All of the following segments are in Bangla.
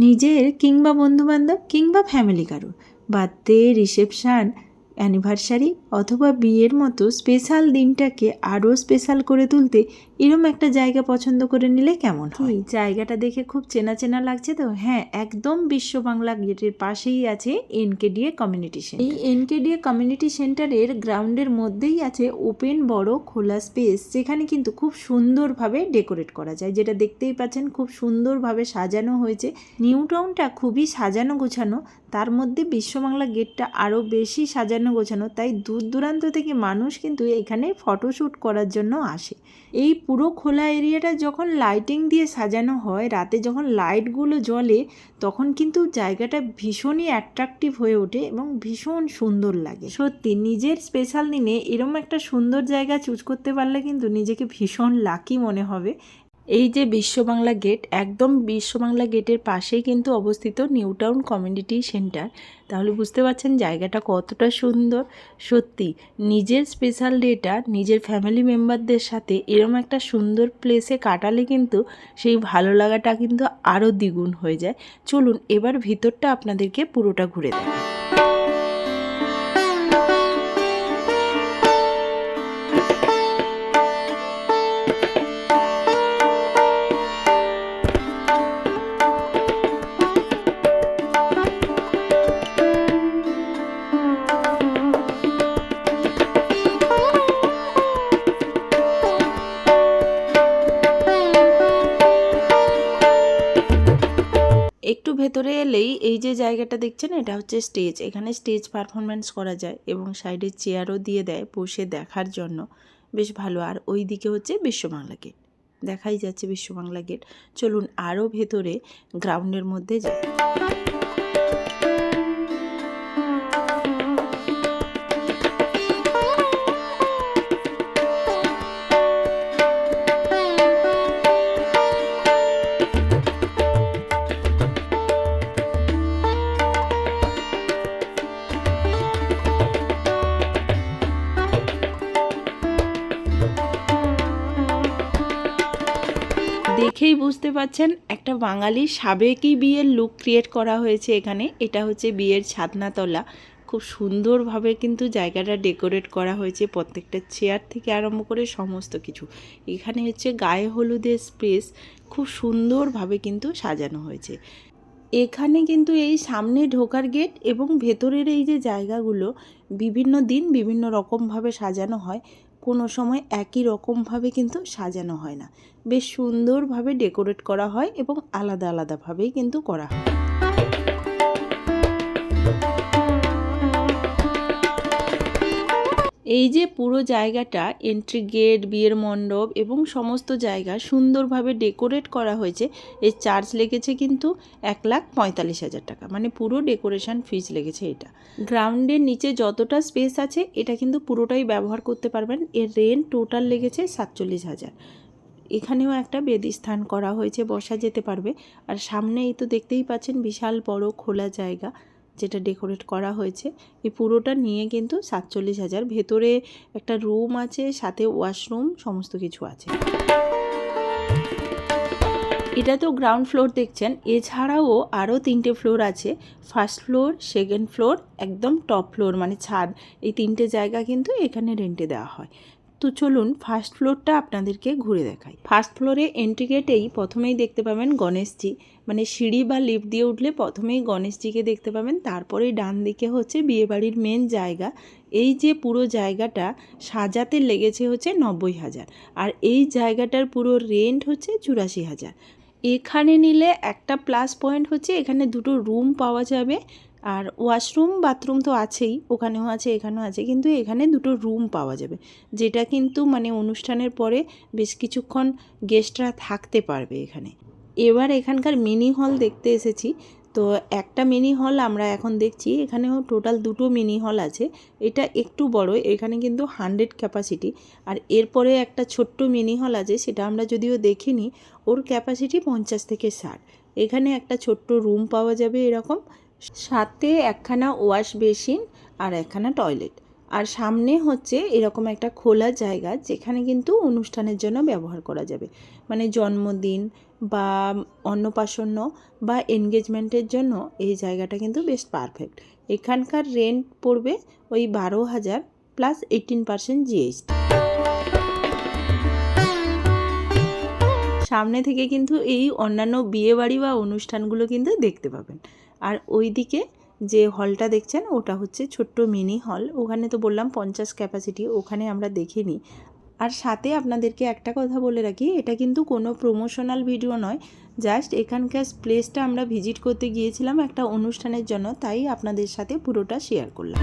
নিজের কিংবা বন্ধুবান্ধব কিংবা ফ্যামিলি কারও বার্থডে রিসেপশান অ্যানিভার্সারি অথবা বিয়ের মতো স্পেশাল দিনটাকে আরও স্পেশাল করে তুলতে এরম একটা জায়গা পছন্দ করে নিলে কেমন হয়? জায়গাটা দেখে খুব চেনা চেনা লাগছে তো? হ্যাঁ একদম বিশ্ব বাংলা গেটের পাশেই আছে এনকেডিএ কমিউনিটি সেন্টার এই এনকেডিএ কমিউনিটি সেন্টারের গ্রাউন্ডের মধ্যেই আছে ওপেন বড় খোলা স্পেস যেখানে কিন্তু খুব সুন্দরভাবে ডেকোরেট করা যায়। যেটা দেখতেই পাচ্ছেন খুব সুন্দরভাবে সাজানো হয়েছে। নিউ টাউনটা খুবই সাজানো গোছানো তার মধ্যে বিশ্ববাংলা গেটটা আরও বেশি সাজানো গোছানো তাই দূর দূরান্ত থেকে মানুষ কিন্তু এখানে ফটোশ্যুট করার জন্য আসে। এই পুরো খোলা এরিয়াটা যখন লাইটিং দিয়ে সাজানো হয়, রাতে যখন লাইটগুলো জ্বলে, তখন কিন্তু জায়গাটা ভীষণই অ্যাট্রাকটিভ হয়ে ওঠে এবং ভীষণ সুন্দর লাগে। সত্যি, নিজের স্পেশাল দিনে এরম একটা সুন্দর জায়গা চুজ করতে পারলে কিন্তু নিজেকে ভীষণ লাকি মনে হবে। এই যে বিশ্ববাংলা গেট, একদম বিশ্ববাংলা গেটের পাশেই কিন্তু অবস্থিত নিউ টাউন কমিউনিটি সেন্টার। তাহলে বুঝতে পারছেন জায়গাটা কতটা সুন্দর। সত্যি, নিজের স্পেশাল ডেটা নিজের ফ্যামিলি মেম্বারদের সাথে এরম একটা সুন্দর প্লেসে কাটালে কিন্তু সেই ভালো লাগাটা কিন্তু আরও দ্বিগুণ হয়ে যায়। চলুন, এবার ভিতরটা আপনাদেরকে পুরোটা ঘুরে দেখাই ভেতরে এলেই এই যে জায়গাটা দেখছেন, এটা হচ্ছে স্টেজ। এখানে স্টেজ পারফরমেন্স করা যায় এবং সাইডে চেয়ারও দিয়ে দেয় বসে দেখার জন্য। বেশ ভালো। আর ওই দিকে হচ্ছে বিশ্ববাংলা গেট। দেখাই যাচ্ছে বিশ্ববাংলা গেট। চলুন আরও ভেতরে গ্রাউন্ডের মধ্যে যাই। দেখেই বুঝতে পাচ্ছেন একটা বাঙালি সাবেকি বিয়ের লুক ক্রিয়েট করা হয়েছে এখানে। এটা হচ্ছে বিয়ের ছাদনাতলা। খুব সুন্দরভাবে কিন্তু জায়গাটা ডেকোরেট করা হয়েছে প্রত্যেকটা চেয়ার থেকে আরম্ভ করে সমস্ত কিছু। এখানে হচ্ছে গায়ে হলুদের স্পেস খুব সুন্দরভাবে কিন্তু সাজানো হয়েছে। এখানে কিন্তু এই সামনে ঢোকার গেট এবং ভেতরের এই যে জায়গাগুলো, বিভিন্ন দিন বিভিন্ন রকমভাবে সাজানো হয়। কোনো সময় একই রকমভাবে কিন্তু সাজানো হয় না। বেশ সুন্দরভাবে ডেকোরেট করা হয় এবং আলাদা আলাদাভাবেই কিন্তু করা হয়। এই যে পুরো জায়গাটা এন্ট্রি গেট বিয়ের মণ্ডপ এবং সমস্ত জায়গা সুন্দরভাবে ডেকোরেট করা হয়েছে। এর চার্জ লেগেছে কিন্তু এক লাখ পঁয়তাল্লিশ হাজার টাকা। মানে পুরো ডেকোরেশন ফিজ লেগেছে এটা। গ্রাউন্ডের নিচে যতটা স্পেস আছে, এটা কিন্তু পুরোটাই ব্যবহার করতে পারবেন। এর রেন্ট টোটাল লেগেছে সাতচল্লিশ হাজার। এখানেও একটা বেদি স্থান করা হয়েছে, বসা যেতে পারবে। আর সামনেই তো দেখতেই পাচ্ছেন বিশাল বড় খোলা জায়গা। যেটা ডেকোরেট করা হয়েছে এই পুরোটা নিয়ে কিন্তু সাতচল্লিশ হাজার। ভেতরে একটা রুম আছে, সাথে ওয়াশরুম সমস্ত কিছু আছে। এটা তো গ্রাউন্ড ফ্লোর দেখছেন, এছাড়াও আরও তিনটে ফ্লোর আছে। ফার্স্ট ফ্লোর সেকেন্ড ফ্লোর একদম টপ ফ্লোর মানে ছাদ। এই তিনটে জায়গা কিন্তু এখানে রেন্টে দেওয়া হয়। তো চলুন ফার্স্ট ফ্লোরটা আপনাদেরকে ঘুরে দেখাই। ফার্স্ট ফ্লোরে এন্ট্রি গেটেই প্রথমেই দেখতে পাবেন গণেশজি। মানে সিঁড়ি বা লিফট দিয়ে উঠলে প্রথমেই গণেশজিকে দেখতে পাবেন। তারপরে ডান দিকে হচ্ছে বিয়েবাড়ির মেন জায়গা। এই যে পুরো জায়গাটা সাজাতে লেগেছে হচ্ছে নব্বই হাজার। আর এই জায়গাটার পুরো রেন্ট হচ্ছে চুরাশি হাজার। এখানে নিলে একটা প্লাস পয়েন্ট হচ্ছে এখানে দুটো রুম পাওয়া যাবে। আর ওয়াশরুম, বাথরুম তো আছেই, ওখানেও আছে, এখানেও আছে, কিন্তু এখানে দুটো রুম পাওয়া যাবে, যেটা কিন্তু মানে অনুষ্ঠানের পরে বেশ কিছুক্ষণ গেস্টরা থাকতে পারবে এখানে। এবার এখানকার মিনি হল দেখতে এসেছি, তো একটা মিনি হল আমরা এখন দেখছি, এখানেও টোটাল দুটো মিনি হল আছে, এটা একটু বড়, এখানে কিন্তু হান্ড্রেড ক্যাপাসিটি আর এরপরে একটা ছোট্ট মিনি হল আছে, সেটা আমরা যদিও দেখিনি, ওর ক্যাপাসিটি পঞ্চাশ থেকে ষাট, এখানে একটা ছোট্ট রুম পাওয়া যাবে এরকম সাথে একখানা ওয়াশ বেসিন আর একখানা টয়লেট। আর সামনে হচ্ছে এরকম একটা খোলা জায়গা যেখানে কিন্তু অনুষ্ঠানের জন্য ব্যবহার করা যাবে। মানে জন্মদিন বা অন্নপ্রাশন্ন বা এনগেজমেন্টের জন্য এই জায়গাটা কিন্তু বেশ পারফেক্ট। এখানকার রেন্ট পড়বে ওই বারো হাজার প্লাস এইটিন পার্সেন্ট জিএসটি। সামনে থেকে কিন্তু এই অন্যান্য বিয়েবাড়ি বা অনুষ্ঠানগুলো কিন্তু দেখতে পাবেন। আর ওইদিকে যে হলটা দেখছেন, ওটা হচ্ছে ছোট্ট মিনি হল ওখানে তো বললাম পঞ্চাশ ক্যাপাসিটি ওখানে আমরা দেখিনি। আর সাথে আপনাদেরকে একটা কথা বলে রাখি, এটা কিন্তু কোনো প্রমোশনাল ভিডিও নয়। জাস্ট এখানকার প্লেসটা আমরা ভিজিট করতে গিয়েছিলাম একটা অনুষ্ঠানের জন্য, তাই আপনাদের সাথে পুরোটা শেয়ার করলাম।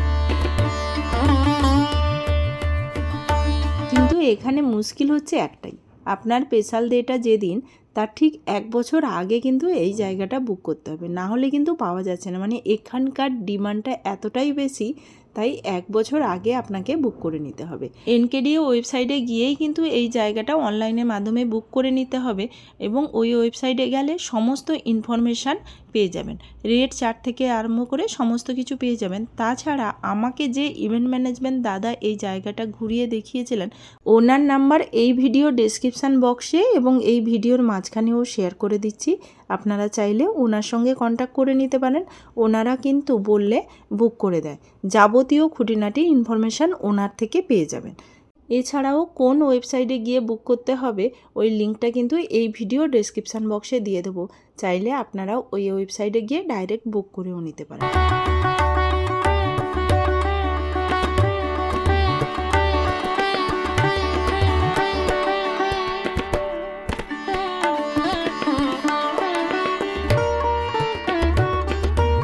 কিন্তু এখানে মুশকিল হচ্ছে একটাই, আপনার স্পেশাল ডেটা যেদিন তার ঠিক এক বছর আগে কিন্তু এই জায়গাটা বুক করতে হবে। না হলে কিন্তু পাওয়া যাচ্ছে না। মানে এখানকার ডিমান্ডটা এতটাই বেশি, তাই এক বছর আগে আপনাকে বুক করে নিতে হবে। এনকেডিএ ওয়েবসাইটে গিয়েই কিন্তু এই জায়গাটা অনলাইনের মাধ্যমে বুক করে নিতে হবে এবং ওই ওয়েবসাইটে গেলে সমস্ত ইনফরমেশান পেয়ে যাবেন। রেট চার্ট থেকে আরম্ভ করে সমস্ত কিছু পেয়ে যাবেন। তাছাড়া আমাকে যে ইভেন্ট ম্যানেজমেন্ট দাদা এই জায়গাটা ঘুরিয়ে দেখিয়েছিলেন, ওনার নাম্বার এই ভিডিও ডেসক্রিপশান বক্সে এবং এই ভিডিওর মাঝখানেও শেয়ার করে দিচ্ছি। আপনারা চাইলে ওনার সঙ্গে কন্ট্যাক্ট করে নিতে পারেন। ওনারা কিন্তু বললে বুক করে দেয়। যাবতীয় খুঁটিনাটি ইনফরমেশান ওনার থেকে পেয়ে যাবেন। এছাড়াও কোন ওয়েবসাইটে গিয়ে বুক করতে হবে, ওই লিঙ্কটা কিন্তু এই ভিডিও ডেসক্রিপশান বক্সে দিয়ে দেবো। চাইলে আপনারাও ওই ওয়েবসাইটে গিয়ে ডাইরেক্ট বুক করেও নিতে পারেন।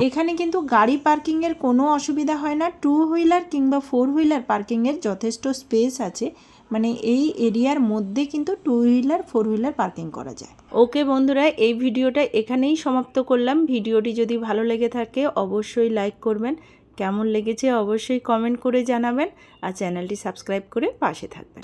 এখানে কিন্তু গাড়ি পার্কিংয়ের কোনো অসুবিধা হয় না। টু হুইলার কিংবা ফোর হুইলার পার্কিংয়ের যথেষ্ট স্পেস আছে। মানে এই এরিয়ার মধ্যে কিন্তু two wheeler four wheeler parking করা যায়। ওকে বন্ধুরা, এই ভিডিওটা এখানেই সমাপ্ত করলাম। ভিডিওটি যদি ভালো লেগে থাকে, অবশ্যই লাইক করবেন। কেমন লেগেছে অবশ্যই কমেন্ট করে জানাবেন। আর চ্যানেলটি সাবস্ক্রাইব করে পাশে থাকবেন।